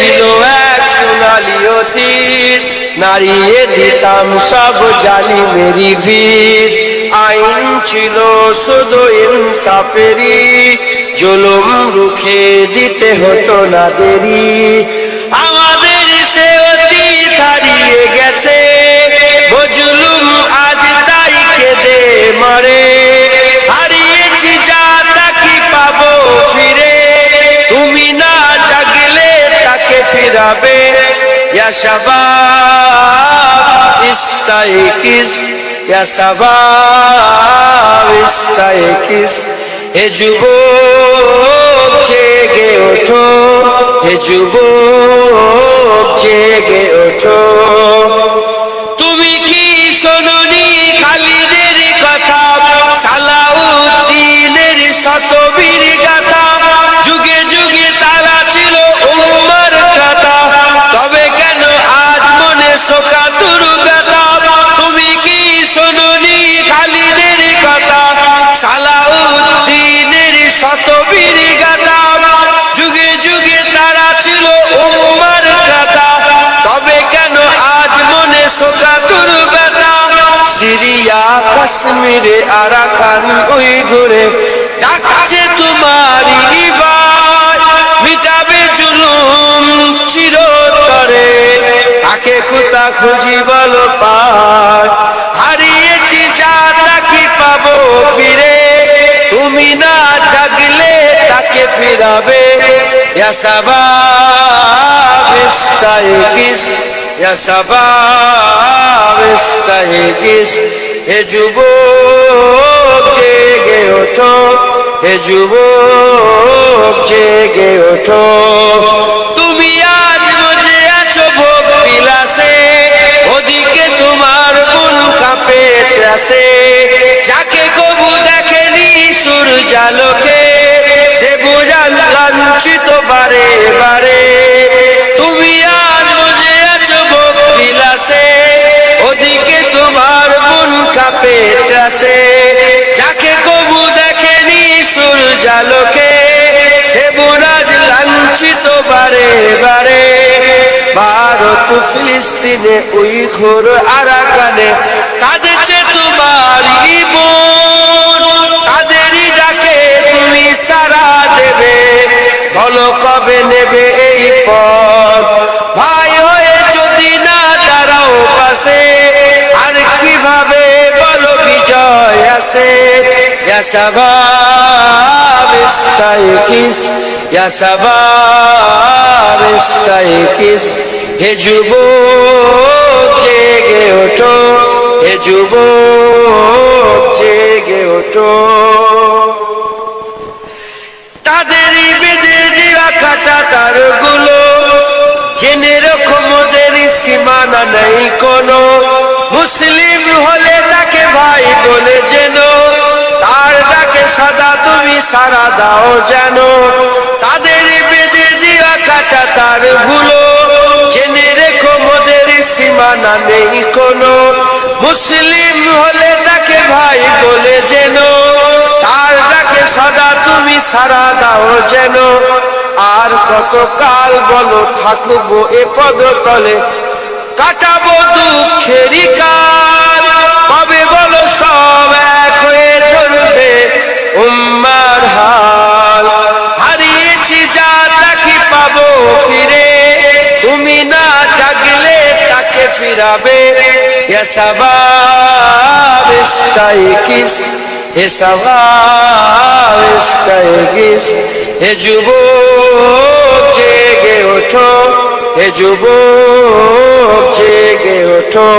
ছিল এক সোনালি অতীত। নারিয়ে দিতাম সব জালি মেরি ভিড় আইন ছিল শুধু ইনসাফেরি জুলুম রুখে দিতে হতো না দেরি। ইয়া শাবাব ইস্তাইকিস ইয়া শাবাব ইস্তাইকিস হে যুবক জেগে ওঠো হে যুবক জেগে ওঠো তুমি কি শোনি খালিদের কথা সালাউদ্দিনের শতবীর গাথা সিরিয়া কাশ্মীরে আরাকান ওই ঘুরে। ডাকছে তোমারই ভাই মিটাবে জুলুম চিরতরে। তাকে কোথা খুঁজি বলো পার হারিয়েছি যা তাকে পাবো ফিরে। তুমি না জাগলে তাকে ফিরাবে। ইয়া শাবাব ইস্তাইকিস ইয়া শাবাব ইস্তাইকিস হে যুবক, জেগে ওঠো। হে যুবক, জেগে ওঠো। তুমি আজ মজে আছো ভোগ বিলাসে, ওদিকে তোমার মন কাঁপে ত্রাসে। যাকে কবু দেখেনি সূর্যালোকে, সে বোঝান লাঞ্ছিত বারে সূর্যালোকে সে বোরাজ লাঞ্ছিত বারে বারে। ভারত ফিলিস্তিনে ওই ঘোর আরাকানে কাঁদেছে তোমার তাদেরই ডাকে তুমি সারা দেবে। বলো কবে নেবে এই পথ? ভাই হয়ে যদি না দাঁড়াও পাশে, আর কীভাবে বলো বিজয় আসে? শাবাব ইস্তাইকিস ইয়া শাবাব ইস্তাইকিস হে যুবক, জেগে ওঠো, হে যুবক, জেগে ওঠো। তাদেরই বেঁধে দেওয়া কাটা তারগুলো জেনে সীমানা নেই কোনো। মুসলিম হলে তাকে ভাই বলে যেন দাও যেন তাদের বেঁধে দেওয়া কাটা তার ভুলো জেনে রেখো মোদের সীমানা নেই কোনো। মুসলিম হলে তাকে ভাই বলে যেন। তার ডাকে সদা তুমি সারা দাও যেন। আর কত কাল বলো থাকব এ পদতলে। কাটাবো দুঃখেরই কাল। কবে বলো সব এক হয়ে ধরবে উম্মার ফিরাবে ইস্তাইকিস হে ইস্তাইকিস হে যুব জেগে ওঠো হে যুব জেগে ওঠো।